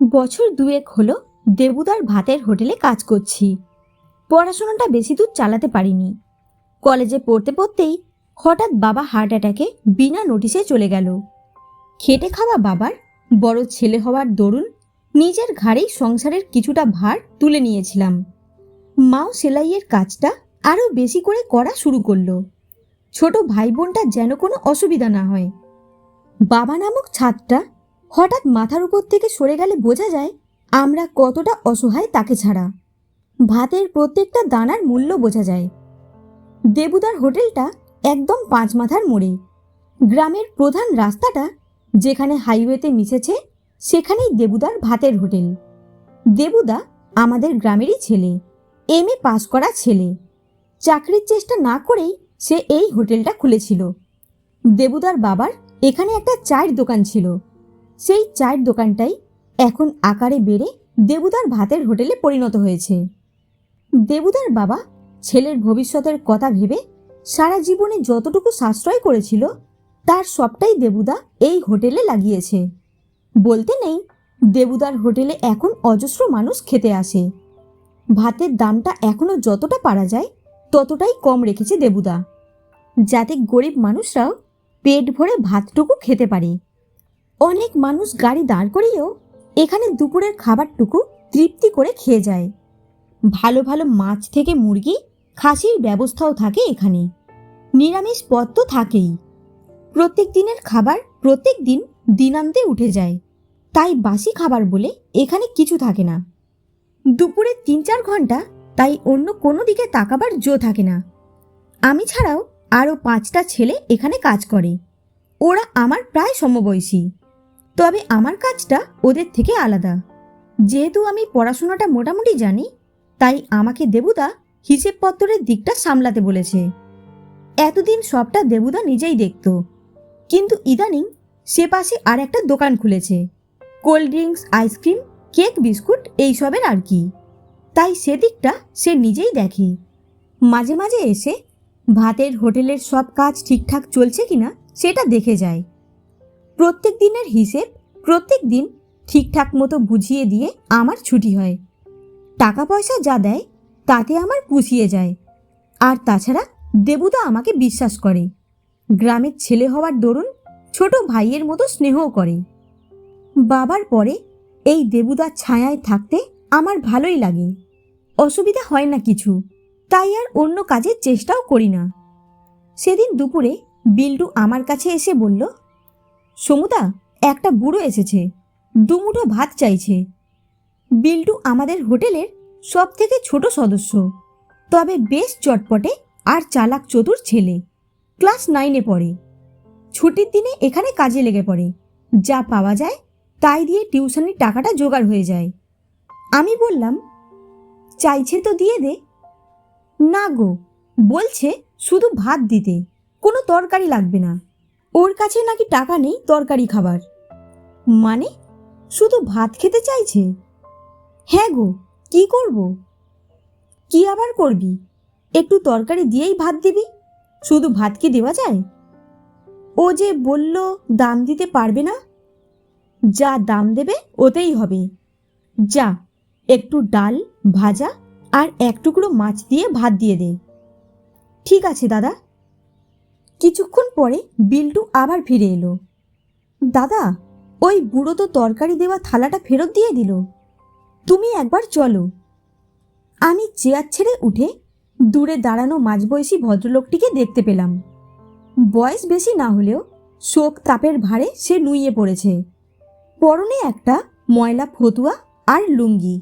বছর দুয়েক হলো দেবুদার ভাতের হোটেলে কাজ করছি। পড়াশোনাটা বেশি দূর চালাতে পারিনি। কলেজে পড়তে পড়তেই হঠাৎ বাবা হার্ট অ্যাটাকে বিনা নোটিশে চলে গেল। খেটে খাওয়া বাবার বড় ছেলে হওয়ার দরুন নিজের ঘাড়েই সংসারের কিছুটা ভার তুলে নিয়েছিলাম। মাও সেলাইয়ের কাজটা আরও বেশি করে করা শুরু করল। ছোট ভাই বোনটা যেন কোনো অসুবিধা না হয়। বাবা নামক ছাদটা হঠাৎ মাথার উপর থেকে সরে গেলে বোঝা যায়, আমরা কতটা অসহায় তাকে ছাড়া। ভাতের প্রত্যেকটা দানার মূল্য বোঝা যায়। দেবুদার হোটেলটা একদম পাঁচ মাথার মোড়ে। গ্রামের প্রধান রাস্তাটা যেখানে হাইওয়েতে মিশেছে, সেখানেই দেবুদার ভাতের হোটেল। দেবুদা আমাদের গ্রামেরই ছেলে, এম এ পাস করা ছেলে। চাকরির চেষ্টা না করেই সে এই হোটেলটা খুলেছিল। দেবুদার বাবার এখানে একটা চায়ের দোকান ছিল। সেই চায়ের দোকানটাই এখন আকারে বেড়ে দেবুদার ভাতের হোটেলে পরিণত হয়েছে। দেবুদার বাবা ছেলের ভবিষ্যতের কথা ভেবে সারা জীবনে যতটুকু সাশ্রয় করেছিল, তার সবটাই দেবুদা এই হোটেলে লাগিয়েছে। বলতে নেই, দেবুদার হোটেলে এখন অজস্র মানুষ খেতে আসে। ভাতের দামটা এখনও যতটা পারা যায়, ততটাই কম রেখেছে দেবুদা। যাতে গরিব মানুষরাও পেট ভরে ভাতটুকু খেতে পারে। অনেক মানুষ গাড়ি দাঁড় করিয়েও এখানে দুপুরের খাবারটুকু তৃপ্তি করে খেয়ে যায়। ভালো ভালো মাছ থেকে মুরগি, খাসির ব্যবস্থাও থাকে এখানে। নিরামিষ পদ তো থাকেই। প্রত্যেক দিনের খাবার প্রত্যেক দিন দিনান্তে উঠে যায়। তাই বাসি খাবার বলে এখানে কিছু থাকে না। দুপুরে তিন চার ঘণ্টা তাই অন্য কোনো দিকে তাকাবার জো থাকে না। আমি ছাড়াও আরও পাঁচটা ছেলে এখানে কাজ করে। ওরা আমার প্রায় সমবয়সী। তবে আমার কাজটা ওদের থেকে আলাদা। যেহেতু আমি পড়াশোনাটা মোটামুটি জানি, তাই আমাকে দেবুদা হিসেবপত্রের দিকটা সামলাতে বলেছে। এতদিন সবটা দেবুদা নিজেই দেখত। কিন্তু ইদানিং সে পাশে আর একটা দোকান খুলেছে। Cold drinks, ice cream, cake, biscuit এইসবের আর কি। তাই সেদিকটা সে নিজেই দেখে। মাঝে মাঝে এসে ভাতের হোটেলের সব কাজ ঠিকঠাক চলছে কিনা সেটা দেখে যায়। প্রত্যেক দিনের হিসেব, প্রত্যেক দিন ঠিকঠাক মতো বুঝিয়ে দিয়ে আমার ছুটি হয়। টাকা পয়সা যা দেয়, তাতে আমার পুষিয়ে যায়। আর তাছাড়া দেবুদা আমাকে বিশ্বাস করে। গ্রামের ছেলে হওয়ার দরুন ছোট ভাইয়ের মতো স্নেহও করে। বাবার পরে এই দেবুদার ছায়ায় থাকতে আমার ভালোই লাগে। অসুবিধা হয় না কিছু, তাই আর অন্য কাজের চেষ্টাও করি না। সেদিন দুপুরে বিল্টু আমার কাছে এসে বলল সমুদা, একটা বুড়ো এসেছে। দুমুঠো ভাত চাইছে। বিল্টু আমাদের হোটেলের সব থেকে ছোট সদস্য। তবে বেশ চটপটে আর চালাক চতুর ছেলে। ক্লাস নাইনে পড়ে। ছুটির দিনে এখানে কাজে লেগে পড়ে। যা পাওয়া যায় তাই দিয়ে টিউশনির টাকাটা জোগাড় হয়ে যায়। আমি বললাম, চাইছে তো দিয়ে দে। না গো, বলছে, শুধু ভাত দিতে। কোনো তরকারি লাগবে না। ওর কাছে নাকি টাকা নেই তরকারি খাবার। মানে? শুধু ভাত খেতে চাইছে? হ্যাঁ গো, কি করব? কি আবার করবি? একটু তরকারি দিয়েই ভাত দিবি? শুধু ভাত কি দেওয়া যায়? ও যে বলল দাম দিতে পারবে না? যা দাম দেবে ওতেই হবে। যা, একটু ডাল, ভাজা আর এক টুকরো মাছ দিয়ে ভাত দিয়ে দে। ঠিক আছে দাদা। কিছুক্ষণ পরে বিল্টু আবার ফিরে এলো। দাদা, ওই বুড়ো তো তরকারি দেওয়া থালাটা ফেরত দিয়ে দিল। তুমি একবার চলো। আমি চেয়ার ছেড়ে উঠে দূরে দাঁড়ানো মাঝবয়সী ভদ্রলোকটিকে দেখতে পেলাম। বয়স বেশি না হলেও শোক তাপের ভারে সে নুইয়ে পড়েছে। পরনে একটা ময়লা ফতুয়া আর লুঙ্গি।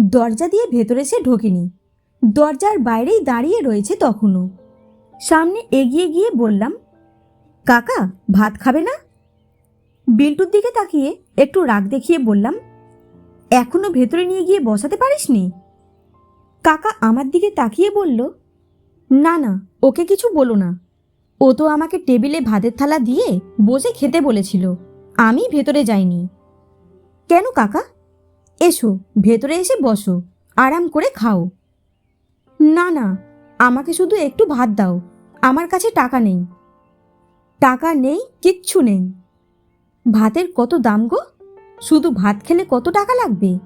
দরজা দিয়ে ভেতরে সে ঢোকেনি। দরজার বাইরেই দাঁড়িয়ে রয়েছে তখনও। সামনে এগিয়ে গিয়ে বললাম, কাকা, ভাত খাবে না? বিল্টুর দিকে তাকিয়ে একটু রাগ দেখিয়ে বললাম, এখনও ভেতরে নিয়ে গিয়ে বসাতে পারিসনি? কাকা আমার দিকে তাকিয়ে বলল, না না, ওকে কিছু বলো না। ও তো আমাকে টেবিলে ভাতের থালা দিয়ে বসে খেতে বলেছিল, আমি ভেতরে যাইনি। কেন কাকা? এসো, ভেতরে এসে বসো, আরাম করে খাও। না না আমাকে শুধু একটু ভাত দাও। আমার কাছে টাকা নেই। টাকা নেই, কিচ্ছু নেই। ভাতের কত দাম গো? শুধু ভাত খেলে কত টাকা লাগবে?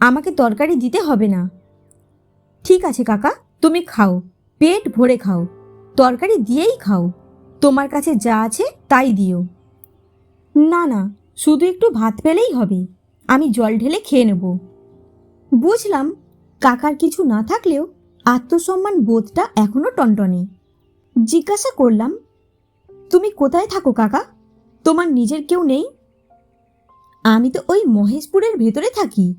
আমাকে তরকারি দিতে হবে না। ঠিক আছে কাকা, তুমি খাও। পেট ভরে খাও। তরকারি দিয়েই খাও। তোমার কাছে যা আছে তাই দিও। না না, শুধু একটু ভাত পেলেই হবে। আমি জল ঢেলে খেয়ে নেব। বুঝলাম, কাকার কিছু না থাকলেও আত্মসম্মান বোধটা এখনও টনটনে। জিজ্ঞাসা করলাম, তুমি কোথায় থাকো কাকা? তোমার নিজের কেউ নেই? আমি তো ওই মহেশপুরের ভেতরে থাকি।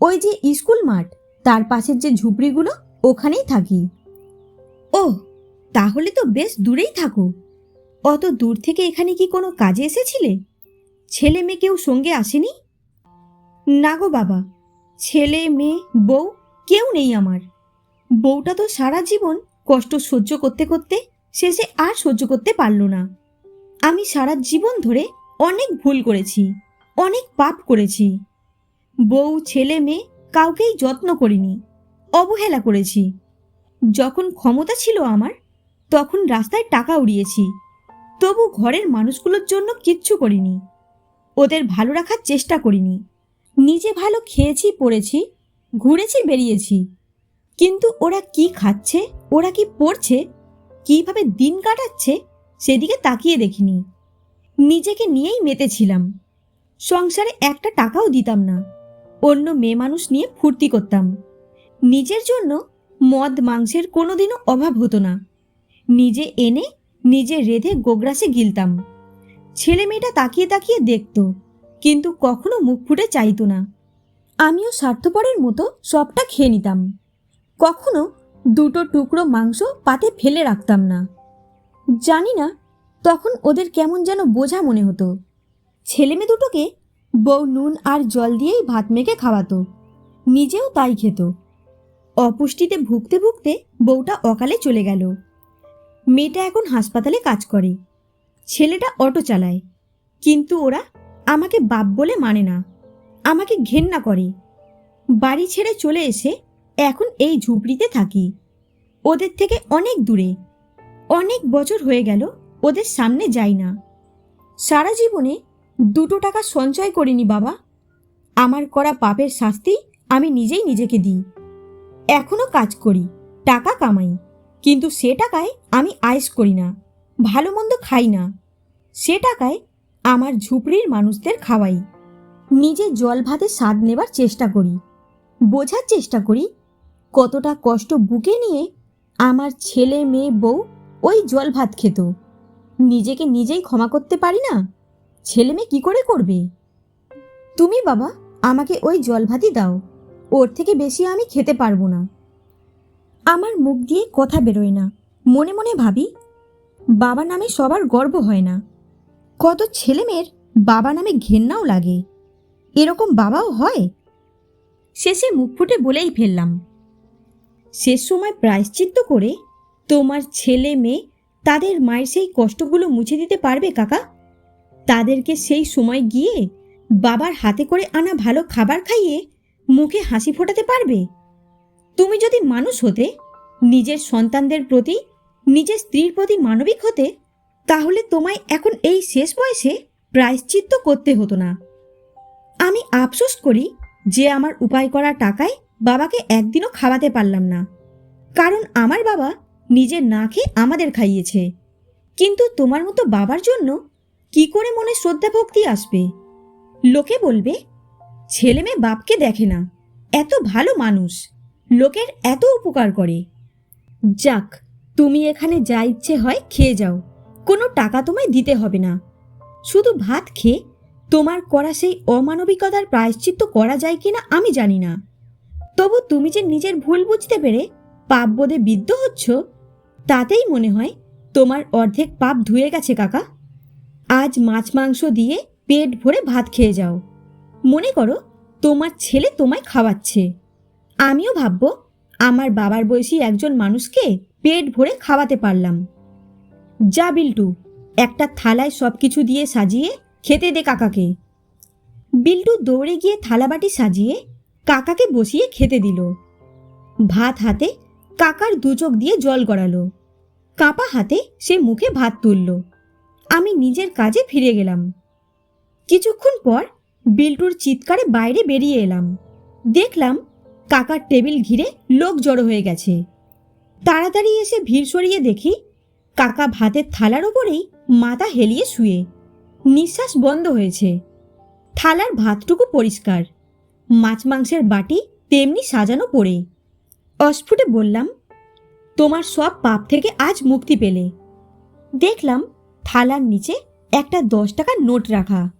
ওই যে স্কুল মাঠ, তার পাশের যে ঝুপড়িগুলো, ওখানেই থাকি। ও তাহলে তো বেশ দূরেই থাকো। অত দূর থেকে এখানে কি কোনো কাজে এসেছিলে? ছেলে মেয়ে কেউ সঙ্গে আসেনি? না গো বাবা, ছেলে, মেয়ে, বউ কেউ নেই আমার। বউটা তো সারা জীবন কষ্ট সহ্য করতে করতে শেষে আর সহ্য করতে পারল না। আমি সারা জীবন ধরে অনেক ভুল করেছি, অনেক পাপ করেছি। বউ, ছেলে, মেয়ে কাউকেই যত্ন করিনি, অবহেলা করেছি। যখন ক্ষমতা ছিল আমার, তখন রাস্তায় টাকা উড়িয়েছি। তবু ঘরের মানুষগুলোর জন্য কিচ্ছু করিনি। ওদের ভালো রাখার চেষ্টা করিনি। নিজে ভালো খেয়েছি, পড়েছি, ঘুরেছি, বেরিয়েছি। কিন্তু ওরা কি খাচ্ছে? ওরা কি পড়ছে? কীভাবে দিন কাটাচ্ছে? সেদিকে তাকিয়ে দেখিনি। নিজেকে নিয়েই মেতেছিলাম। সংসারে একটা টাকাও দিতাম না। অন্য মেয়ে মানুষ নিয়ে ফুর্তি করতাম। নিজের জন্য মদ মাংসের কোনোদিনও অভাব হতো না। নিজে এনে, নিজে রেধে গোগ্রাসে গিলতাম। ছেলে মেয়েটা তাকিয়ে তাকিয়ে দেখত, কিন্তু কখনো মুখ ফুটে চাইতো না। আমিও স্বার্থপরের মতো সবটা খেয়ে নিতাম। কখনো দুটো টুকরো মাংস পাতে ফেলে রাখতাম না। জানি না তখন ওদের কেমন যেন বোঝা মনে হতো। ছেলেমেয়ে দুটোকে বউ নুন আর জল দিয়েই ভাত মেখে খাওয়াতো। নিজেও তাই খেত। অপুষ্টিতে ভুগতে ভুগতে বউটা অকালে চলে গেল। মেয়েটা এখন হাসপাতালে কাজ করে। ছেলেটা অটো চালায়। কিন্তু ওরা আমাকে বাপ বলে মানে না। আমাকে ঘেন্না করে। বাড়ি ছেড়ে চলে এসে এখন এই ঝুপড়িতে থাকি। ওদের থেকে অনেক দূরে। অনেক বছর হয়ে গেল, ওদের সামনে যাই না। সারা জীবনে দুটো টাকা সঞ্চয় করিনি বাবা। আমার করা পাপের শাস্তি আমি নিজেই নিজেকে দিই। এখনও কাজ করি, টাকা কামাই, কিন্তু সে টাকায় আমি আয়েস করি না, ভালো মন্দ খাই না। সে টাকায় আমার ঝুপড়ির মানুষদের খাওয়াই। নিজে জল ভাতে স্বাদ নেবার চেষ্টা করি। বোঝার চেষ্টা করি কতটা কষ্ট বুকে নিয়ে আমার ছেলে, মেয়ে, বউ ওই জল ভাত খেত। নিজেকে নিজেই ক্ষমা করতে পারি না? ছেলে মেয়ে কী করে করবে? তুমি বাবা, আমাকে ওই জল ভাতই দাও। ওর থেকে বেশি আমি খেতে পারব না। আমার মুখ দিয়ে কথা বেরোয় না। মনে মনে ভাবি, বাবা নামে সবার গর্ব হয় না। কত ছেলে মেয়ের বাবা নামে ঘেন্নাও লাগে। এরকম বাবাও হয়? শেষে মুখ ফুটে বলেই ফেললাম। শেষ সময় প্রায়শ্চিত্ত করে, তোমার ছেলে মেয়ে তাদের মায়ের সেই কষ্টগুলো মুছে দিতে পারবে, কাকা? তাদেরকে সেই সময় গিয়ে বাবার হাতে করে আনা ভালো খাবার খাইয়ে মুখে হাসি ফোটাতে পারবে? তুমি যদি মানুষ হতে, নিজের সন্তানদের প্রতি, নিজের স্ত্রীর প্রতি মানবিক হতে, তাহলে তোমায় এখন এই শেষ বয়সে প্রায়শ্চিত্ত করতে হতো না। আমি আফসোস করি যে আমার উপায় করা টাকায় বাবাকে একদিনও খাওয়াতে পারলাম না। কারণ আমার বাবা নিজে না খেয়ে আমাদের খাইয়েছে। কিন্তু তোমার মতো বাবার জন্য কি করে মনে শ্রদ্ধা ভক্তি আসবে? লোকে বলবে, ছেলে মেয়ে বাপকে দেখে না, এত ভালো মানুষ, লোকের এত উপকার করে। যাক, তুমি এখানে যা ইচ্ছে হয় খেয়ে যাও, কোনো টাকা তোমায় দিতে হবে না। শুধু ভাত খেয়ে তোমার করা সেই অমানবিকতার প্রায়শ্চিত্ত করা যায় কিনা আমি জানি না। তবু তুমি যে নিজের ভুল বুঝতে পেরে পাপ বোধে বিদ্ধ হচ্ছ, তাতেই মনে হয় তোমার অর্ধেক পাপ ধুয়ে গেছে, কাকা। আজ মাছ মাংস দিয়ে পেট ভরে ভাত খেয়ে যাও। মনে করো তোমার ছেলে তোমায় খাওয়াচ্ছে। আমিও ভাববো আমার বাবার বয়সী একজন মানুষকে পেট ভরে খাওয়াতে পারলাম। যা বিল্টু, একটা থালায় সব কিছু দিয়ে সাজিয়ে খেতে দে কাকাকে। বিল্টু দৌড়ে গিয়ে থালাবাটি সাজিয়ে কাকাকে বসিয়ে খেতে দিল। ভাত হাতে কাকার দু চোখ দিয়ে জল গড়ালো। কাপা হাতে সে মুখে ভাত তুলল। আমি নিজের কাজে ফিরে গেলাম। কিছুক্ষণ পর বিল্টুর চিৎকারে বাইরে বেরিয়ে এলাম। দেখলাম কাকার টেবিল ঘিরে লোক জড়ো হয়ে গেছে। তাড়াতাড়ি এসে ভিড় সরিয়ে দেখি কাকা ভাতের থালার ওপরেই মাথা হেলিয়ে শুয়ে। নিঃশ্বাস বন্ধ হয়েছে। থালার ভাতটুকু পরিষ্কার। মাছ মাংসের বাটি তেমনি সাজানো পড়ে। অস্ফুটে বললাম, তোমার সব পাপ থেকে আজ মুক্তি পেলে। দেখলাম থালার নিচে একটা দশ টাকার নোট রাখা।